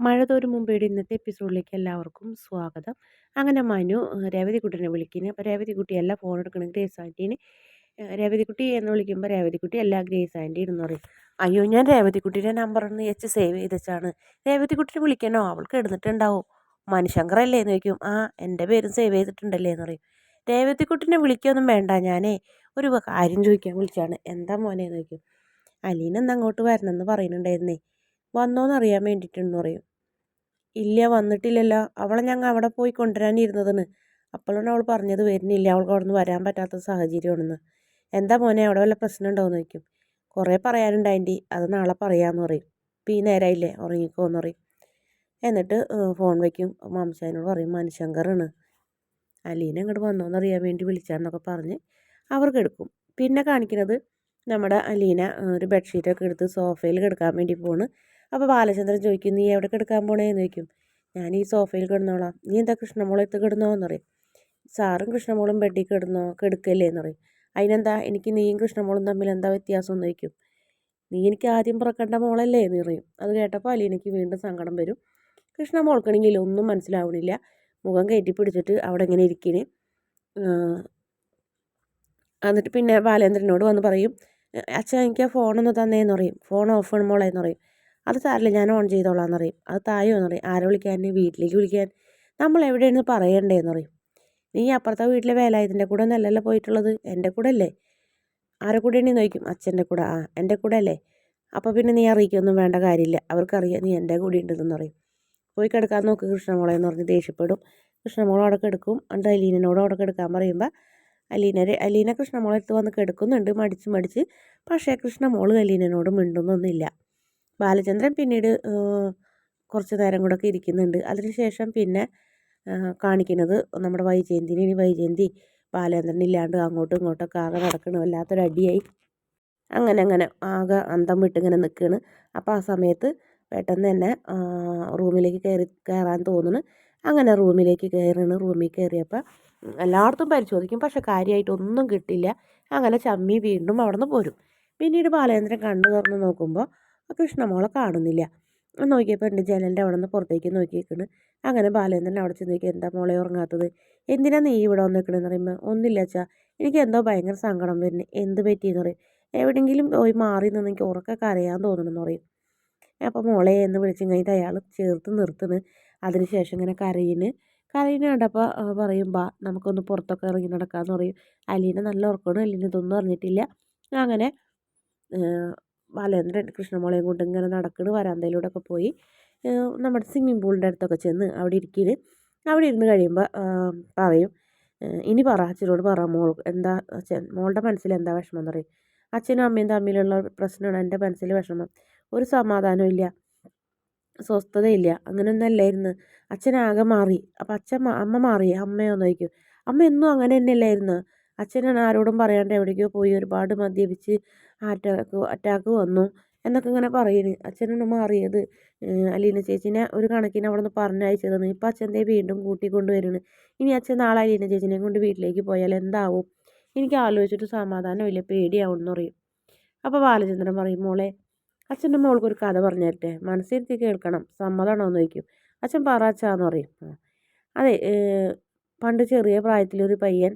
മഴ തോരും മുമ്പേടെ ഇന്നത്തെ എപ്പിസോഡിലേക്ക് എല്ലാവർക്കും സ്വാഗതം. അങ്ങനെ മനു രേവതിക്കുട്ടനെ വിളിക്കുന്നത് അപ്പോൾ രേവതിക്കുട്ടിയല്ല ഫോൺ എടുക്കണം ഗ്രേസ് ആന്റീനെ രേവതിക്കുട്ടി എന്ന് വിളിക്കുമ്പോൾ രേവതിക്കുട്ടി എല്ലാ ഗ്രേസ് ആന്റി പറയും. അയ്യോ ഞാൻ രേവതിക്കുട്ടിയുടെ നമ്പർ ഒന്ന് എച്ച് സേവ് ചെയ്ത് വെച്ചാണ് രേവതിക്കുട്ടിനെ വിളിക്കണോ? അവൾക്ക് എടുത്തിട്ടുണ്ടാവും മനുശങ്കറല്ലേ എന്ന് ചോദിക്കും. ആ എന്റെ പേരും സേവ് ചെയ്തിട്ടുണ്ടല്ലേ? എന്ന് പറയും. രേവതിക്കുട്ടിനെ വിളിക്കൊന്നും വേണ്ട ഞാനേ ഒരു കാര്യം ചോദിക്കാൻ വിളിച്ചാണ്. എന്താ മോനെ? എന്ന് ചോദിക്കും. അലീനെന്ന് അങ്ങോട്ട് വരണമെന്ന് പറയുന്നുണ്ടായിരുന്നേ. വന്നോന്നറിയാൻ വേണ്ടിയിട്ടെന്ന് പറയും. ഇല്ല വന്നിട്ടില്ലല്ലോ. അവളെ ഞങ്ങൾ അവിടെ പോയി കൊണ്ടുവരാനിരുന്നതെന്ന് അപ്പോഴാണ് അവൾ പറഞ്ഞത് വരുന്നില്ല. അവൾക്ക് അവിടെ നിന്ന് വരാൻ പറ്റാത്ത സാഹചര്യമാണെന്ന്. എന്താ മോനെ അവിടെ വല്ല പ്രശ്നം ഉണ്ടോയെന്ന് ചോദിക്കും. കുറേ പറയാനുണ്ട് ആന്റി. അത് നാളെ പറയാമെന്ന് പറയും. ഇപ്പം ഈ നേരമായില്ലേ ഉറങ്ങിക്കോന്ന് പറയും. എന്നിട്ട് ഫോൺ വയ്ക്കും. മാംസാനോട് പറയും മനുശങ്കറാണ്. അലീന അങ്ങോട്ട് ഇങ്ങോട്ട് വന്നോന്നറിയാൻ വേണ്ടി വിളിച്ചാന്നൊക്കെ പറഞ്ഞ് അവർക്ക് എടുക്കും. പിന്നെ കാണിക്കുന്നത് നമ്മുടെ അലീന ഒരു ബെഡ്ഷീറ്റൊക്കെ എടുത്ത് സോഫയിൽ കിടക്കാൻ വേണ്ടി പോണ്. അപ്പോൾ ബാലചന്ദ്രൻ ചോദിക്കും നീ എവിടെ കിടക്കാൻ പോണേന്ന് ചോദിക്കും. ഞാൻ ഈ സോഫയിൽ കിടന്നോളാം. നീ എന്താ കൃഷ്ണമോളത്ത് കിടന്നോ? കിടന്നോന്ന് പറയും. സാറും കൃഷ്ണമോളും ബെഡിൽ കിടന്നോ കിടക്കല്ലേ? എന്ന് പറയും. അതിനെന്താ? എനിക്ക് നീയും കൃഷ്ണമോളും തമ്മിൽ എന്താ വ്യത്യാസം? എന്ന് ചോദിക്കും. നീ എനിക്ക് ആദ്യം പുറക്കേണ്ട മോളല്ലേ? എന്ന് പറയും. അത് കേട്ടപ്പോൾ അലീനയ്ക്ക് വീണ്ടും സങ്കടം വരും. കൃഷ്ണമോൾക്കാണെങ്കിൽ ഒന്നും മനസ്സിലാവണില്ല. മുഖം കയറ്റി പിടിച്ചിട്ട് അവിടെ ഇങ്ങനെ ഇരിക്കണേ. എന്നിട്ട് പിന്നെ ബാലേന്ദ്രനോട് വന്ന് പറയും അച്ഛാ എനിക്ക് ആ ഫോണൊന്ന് തന്നേന്ന് പറയും. ഫോൺ ഓഫ് ആണ് മോളേന്ന് പറയും. അത് സാറില്ല ഞാൻ ഓൺ ചെയ്തോളാം എന്നറിയും അത് തായോ എന്ന് പറയും. ആരെ വിളിക്കാൻ? വീട്ടിലേക്ക് വിളിക്കാൻ. നമ്മൾ എവിടെയാണ് പറയണ്ടേന്ന് പറയും. നീ അപ്പുറത്തെ വീട്ടിലെ വേലായുധന്റെ കൂടെ ഒന്നല്ലല്ലോ പോയിട്ടുള്ളത്. എന്റെ കൂടെ അല്ലേ? ആരെ കൂടെയാണ് നോക്കും അച്ഛന്റെ കൂടെ. ആ എന്റെ കൂടെ അല്ലേ? അപ്പോൾ പിന്നെ നീ അറിയിക്കൊന്നും വേണ്ട കാര്യമില്ല. അവർക്കറിയാം നീ എന്റെ കൂടെ ഉണ്ടെന്ന് പറയും. പോയി കിടക്കാൻ നോക്ക് കൃഷ്ണമോളെ എന്ന് പറഞ്ഞ് ദേഷ്യപ്പെടും. കൃഷ്ണമോൾ അവിടെ കിടക്കും എന്നിട്ട് അലീനോട് അവിടെ കിടക്കാൻ പറയുമ്പോൾ അലീന അലീന കൃഷ്ണമോളെ അടുത്ത് വന്ന് കിടക്കുന്നുണ്ട്. മടിച്ച് മടിച്ച്. പക്ഷേ കൃഷ്ണമോൾ അലീനനോട് മിണ്ടുന്നൊന്നുമില്ല. ബാലചന്ദ്രൻ പിന്നീട് കുറച്ച് നേരം കൂടെ ഒക്കെ ഇരിക്കുന്നുണ്ട്. അതിനുശേഷം പിന്നെ കാണിക്കുന്നത് നമ്മുടെ വൈജയന്തി ഇനി വൈജയന്തി ബാലചന്ദ്രൻ ഇല്ലാണ്ട് അങ്ങോട്ടും ഇങ്ങോട്ടൊക്കെ ആകെ നടക്കണ വല്ലാത്തൊരു അടിയായി. അങ്ങനെ അങ്ങനെ ആകെ അന്തം വിട്ടിങ്ങനെ നിൽക്കുകയാണ് അപ്പോൾ ആ സമയത്ത് പെട്ടെന്ന് തന്നെ റൂമിലേക്ക് കയറി കയറാൻ തോന്നുന്നു അങ്ങനെ റൂമിലേക്ക് കയറുന്നു റൂമിൽ കയറിയപ്പോൾ എല്ലായിടത്തും പരിശോധിക്കും. പക്ഷെ കാര്യമായിട്ടൊന്നും കിട്ടില്ല. അങ്ങനെ ചമ്മി വീണ്ടും അവിടെ നിന്ന് പോരും. പിന്നീട് ബാലചന്ദ്രൻ കണ്ണു തുറന്ന് നോക്കുമ്പോൾ കൃഷ്ണമോളെ കാണുന്നില്ല. നോക്കിയപ്പോൾ എന്റെ ജനലിന്റെ അവിടെ നിന്ന് പുറത്തേക്ക് നോക്കിയേക്കണ്. അങ്ങനെ ബാലേന്ദ്രൻ അവിടെ ചെന്ന് നോക്കി എന്താ മോളെ ഉറങ്ങാത്തത്? എന്തിനാ നീ ഇവിടെ വന്നിക്കണെന്ന് പറയുമ്പോൾ ഒന്നില്ല അച്ഛാ. എനിക്ക് എന്തോ ഭയങ്കര സങ്കടം വരുന്നത് എന്ത് പറ്റിയെന്ന് പറയും. എവിടെയെങ്കിലും പോയി മാറി നിന്ന് എനിക്ക് ഉറക്കൊക്കെ അറിയാൻ തോന്നണമെന്ന് പറയും. അപ്പോൾ മോളെ എന്ന് വിളിച്ചു കഴിഞ്ഞിട്ട് അയാൾ ചേർത്ത് നിർത്തുന്നു. അതിനുശേഷം ഇങ്ങനെ കരയിന് കരയിന് കണ്ടപ്പോൾ പറയും ബാ നമുക്കൊന്ന് പുറത്തൊക്കെ ഇറങ്ങി നടക്കാമെന്ന് പറയും. അലീന നല്ല ഉറക്കണം അലീന ഇതൊന്നും അറിഞ്ഞിട്ടില്ല. അങ്ങനെ ബാലേന്ദ്രൻ കൃഷ്ണമോളെയും കൊണ്ട് ഇങ്ങനെ നടക്കണ് വരാന്തയിലൂടെ ഒക്കെ പോയി നമ്മുടെ സ്വിമ്മിംഗ് പൂളിന്റെ അടുത്തൊക്കെ ചെന്ന് അവിടെ ഇരിക്കൽ അവിടെ ഇരുന്ന് കഴിയുമ്പോൾ പറയും ഇനി പറ അച്ഛനോട് പറ മോൾ എന്താ അച്ഛൻ മോളുടെ മനസ്സിൽ എന്താ വിഷമം എന്ന് പറയും. അച്ഛനും അമ്മയും തമ്മിലുള്ള പ്രശ്നമാണ് എന്റെ മനസ്സിൽ വിഷമം. ഒരു സമാധാനവും ഇല്ല സ്വസ്ഥതയില്ല അങ്ങനെയൊന്നും അല്ലായിരുന്നു. അച്ഛനാകെ മാറി. അപ്പം അച്ഛൻ അമ്മ മാറി അമ്മയോന്ന് ചോദിക്കും അമ്മ എന്നും അങ്ങനെ തന്നെയല്ലായിരുന്നു. അച്ഛനാണ് ആരോടും പറയാണ്ട് എവിടേക്കോ പോയി ഒരുപാട് മദ്യപിച്ച് അറ്റാക്ക് അറ്റാക്ക് വന്നു എന്നൊക്കെ ഇങ്ങനെ പറയുന്നു. അച്ഛനാണ് മാറിയത് അലീന ചേച്ചീനെ ഒരു കണക്കിന് അവിടെ നിന്ന് പറഞ്ഞയച്ചതെന്ന് ഇപ്പം അച്ഛന്റെ വീണ്ടും കൂട്ടിക്കൊണ്ട് വരുന്നു ഇനി അച്ഛൻ നാളെ അലീന ചേച്ചിനെ കൊണ്ട് വീട്ടിലേക്ക് പോയാൽ എന്താവും? എനിക്ക് ആലോചിച്ചിട്ട് സമാധാനമില്ല ഇല്ല എന്ന് പറയും. അപ്പോൾ ബാലചന്ദ്രൻ പറയും മോളെ അച്ഛന്റെ മോൾക്ക് ഒരു കഥ പറഞ്ഞു തരട്ടെ മനസ്സിരുത്തി കേൾക്കണം സമ്മതമാണോ എന്ന് ചോദിക്കും. അച്ഛൻ പറ അച്ഛാന്ന് പറയും. അതെ പണ്ട് ചെറിയ പ്രായത്തിലൊരു പയ്യൻ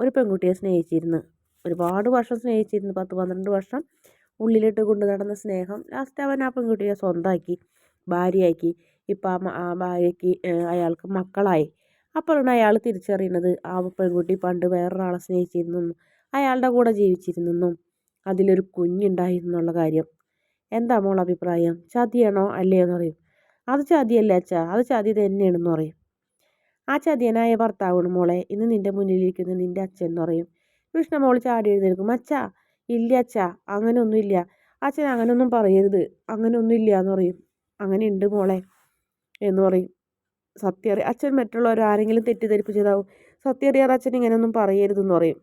ഒരു പെൺകുട്ടിയെ സ്നേഹിച്ചിരുന്നു. ഒരുപാട് വർഷം സ്നേഹിച്ചിരുന്നു. പത്ത് പന്ത്രണ്ട് വർഷം ഉള്ളിലിട്ട് കൊണ്ട് നടന്ന സ്നേഹം ലാസ്റ്റ് അവൻ ആ പെൺകുട്ടിയെ സ്വന്തമാക്കി ഭാര്യയാക്കി. ഇപ്പം ആ ഭാര്യയ്ക്ക് അയാൾക്ക് മക്കളായി. അപ്പോഴാണ് അയാൾ തിരിച്ചറിയുന്നത് ആ പെൺകുട്ടി പണ്ട് വേറൊരാളെ സ്നേഹിച്ചിരുന്നു അയാളുടെ കൂടെ ജീവിച്ചിരുന്നെന്നും അതിലൊരു കുഞ്ഞുണ്ടായിരുന്നുള്ള കാര്യം. എന്താ മോൾ അഭിപ്രായം? ചതിയാണോ അല്ലയോ എന്ന് പറയും അത് ചതിയല്ല അച്ഛാ? അത് ചതി തന്നെയാണെന്ന് പറയും. ആ ചതിയനായ ഭർത്താവാണ് മോളെ. ഇന്ന് നിന്റെ മുന്നിലിരിക്കുന്ന നിന്റെ അച്ഛൻ എന്ന് പറയും. കൃഷ്ണമോൾ ചാടി എഴുന്നേൽക്കും. അച്ഛാ ഇല്ല അച്ഛാ അങ്ങനെയൊന്നും ഇല്ല. അച്ഛൻ അങ്ങനെയൊന്നും പറയരുത്. അങ്ങനെയൊന്നും ഇല്ല എന്ന് പറയും. അങ്ങനെ ഉണ്ട് മോളെ എന്ന് പറയും. സത്യം അറിയാം അച്ഛൻ മറ്റുള്ളവർ ആരെങ്കിലും തെറ്റിദ്ധരിപ്പിച്ചതാവും സത്യം അറിയാതെ അച്ഛൻ ഇങ്ങനെയൊന്നും പറയരുതെന്ന് പറയും.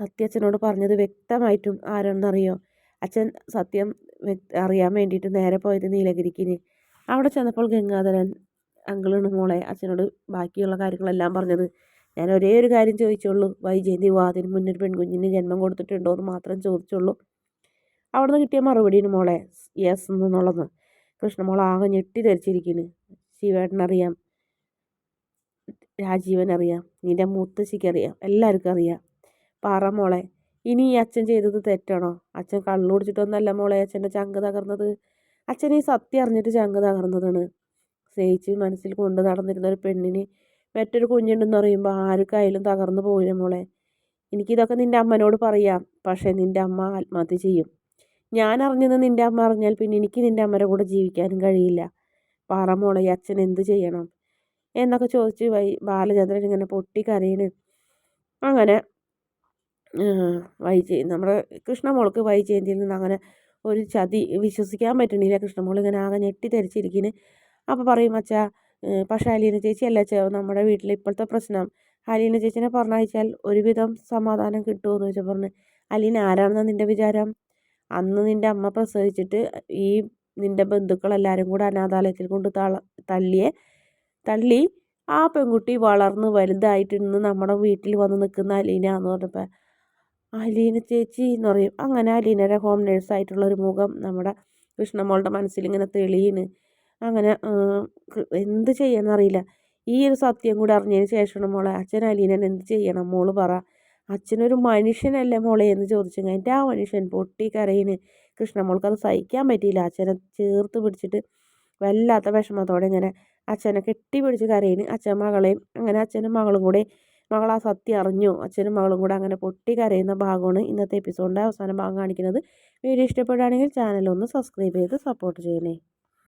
സത്യ അച്ഛനോട് പറഞ്ഞത് വ്യക്തമായിട്ടും ആരാണെന്നറിയോ? അച്ഛൻ സത്യം അറിയാൻ വേണ്ടിയിട്ട് നേരെ പോയത് നീലഗിരിക്കിന്. അവിടെ ചെന്നപ്പോൾ ഗംഗാധരൻ അങ്കിളാണ് മോളെ അച്ഛനോട് ബാക്കിയുള്ള കാര്യങ്ങളെല്ലാം പറഞ്ഞത്. ഞാൻ ഒരേ ഒരു കാര്യം ചോദിച്ചുള്ളൂ വൈജയന്തി വാതിന് മുന്നിൽ പെൺകുഞ്ഞിന് ജന്മം കൊടുത്തിട്ടുണ്ടോ എന്ന് മാത്രം ചോദിച്ചുള്ളൂ അവിടെ നിന്ന് കിട്ടിയ മറുപടിയാണ് മോളെ യെസ് എന്നുള്ളത്. കൃഷ്ണമോൾ ആകെ ഞെട്ടി ധരിച്ചിരിക്കുന്നു ശിവേട്ടനറിയാം. രാജീവനറിയാം. നിന്റെ മുത്തശ്ശിക്കറിയാം. എല്ലാവർക്കും അറിയാം. പാറ മോളെ ഇനി ഈ അച്ഛൻ ചെയ്തത് തെറ്റാണോ? അച്ഛൻ കള്ളു കുടിച്ചിട്ടൊന്നല്ല മോളെ അച്ഛന്റെ ചങ്ക് തകർന്നത്. അച്ഛൻ ഈ സത്യം അറിഞ്ഞിട്ട് ചങ്ക് തകർന്നതാണ്. സ്നേഹിച്ച് മനസ്സിൽ കൊണ്ട് നടന്നിരുന്ന ഒരു പെണ്ണിന് മറ്റൊരു കുഞ്ഞുണ്ടെന്ന് പറയുമ്പോൾ ആർക്കായാലും തകർന്നു പോകില്ല മോളെ? എനിക്കിതൊക്കെ നിന്റെ അമ്മനോട് പറയാം. പക്ഷേ നിന്റെ അമ്മ ആത്മഹത്യ ചെയ്യും. ഞാൻ അറിഞ്ഞത് നിന്റെ അമ്മ അറിഞ്ഞാൽ പിന്നെ എനിക്ക് നിന്റെ അമ്മയുടെ കൂടെ ജീവിക്കാനും കഴിയില്ല. പറ മോളെ ഈ അച്ഛൻ എന്ത് ചെയ്യണം? എന്നൊക്കെ ചോദിച്ച് വൈ ബാലചന്ദ്രൻ ഇങ്ങനെ പൊട്ടി കരയണ്. അങ്ങനെ വൈജയ നമ്മുടെ കൃഷ്ണമോൾക്ക് വൈജയന്തിയിൽ നിന്ന് അങ്ങനെ ഒരു ചതി വിശ്വസിക്കാൻ പറ്റണില്ല. കൃഷ്ണമോൾ ഇങ്ങനെ ആകെ ഞെട്ടി ധരിച്ചിരിക്കുന്നു അപ്പോൾ പറയും അച്ഛാ പക്ഷേ അലീന ചേച്ചി അല്ല അച്ഛാ നമ്മുടെ വീട്ടിലെ ഇപ്പോഴത്തെ പ്രശ്നം? അലീന ചേച്ചിനെ പറഞ്ഞയച്ചാൽ ഒരുവിധം സമാധാനം കിട്ടുമെന്ന് വെച്ചാൽ പറഞ്ഞു. അലീന ആരാണെന്നാണ് നിന്റെ വിചാരം? അന്ന് നിന്റെ അമ്മ പ്രസവിച്ചിട്ട് ഈ നിന്റെ ബന്ധുക്കളെല്ലാവരും കൂടെ അനാഥാലയത്തിൽ കൊണ്ട് തള തള്ളിയെ തള്ളി ആ പെൺകുട്ടി വളർന്ന് വലുതായിട്ട് ഇന്ന് നമ്മുടെ വീട്ടിൽ വന്ന് നിൽക്കുന്ന അലീന എന്ന് പറഞ്ഞപ്പോൾ അലീന ചേച്ചി എന്ന് പറയും. അങ്ങനെ അലീനയുടെ ഹോം നേഴ്സായിട്ടുള്ള ഒരു മുഖം നമ്മുടെ കൃഷ്ണമോളുടെ മനസ്സിൽ ഇങ്ങനെ തെളിയുന്നു അങ്ങനെ എന്ത് ചെയ്യണമെന്നറിയില്ല ഈ ഒരു സത്യം കൂടി അറിഞ്ഞതിന് ശേഷമാണ് മോളെ അച്ഛൻ അലീനൻ എന്ത് ചെയ്യണം മോൾ പറ. അച്ഛനൊരു മനുഷ്യനല്ലേ മോളെ? എന്ന് ചോദിച്ചു കഴിഞ്ഞിട്ട് ആ മനുഷ്യൻ പൊട്ടി കരയിന് കൃഷ്ണമോൾക്ക് അത് സഹിക്കാൻ പറ്റിയില്ല. അച്ഛനെ ചേർത്ത് പിടിച്ചിട്ട് വല്ലാത്ത വിഷമത്തോടെ ഇങ്ങനെ അച്ഛനെ കെട്ടിപ്പിടിച്ച് കരയിന്. അച്ഛൻ മകളെയും അങ്ങനെ അച്ഛനും മകളും കൂടെ മകൾ ആ സത്യം അറിഞ്ഞു. അച്ഛനും മകളും കൂടെ അങ്ങനെ പൊട്ടി കരയുന്ന ഭാഗമാണ് ഇന്നത്തെ എപ്പിസോഡിന്റെ അവസാന ഭാഗം കാണിക്കുന്നത്. വീഡിയോ ഇഷ്ടപ്പെടുകയാണെങ്കിൽ ചാനൽ ഒന്ന് സബ്സ്ക്രൈബ് ചെയ്ത് സപ്പോർട്ട് ചെയ്യണേ.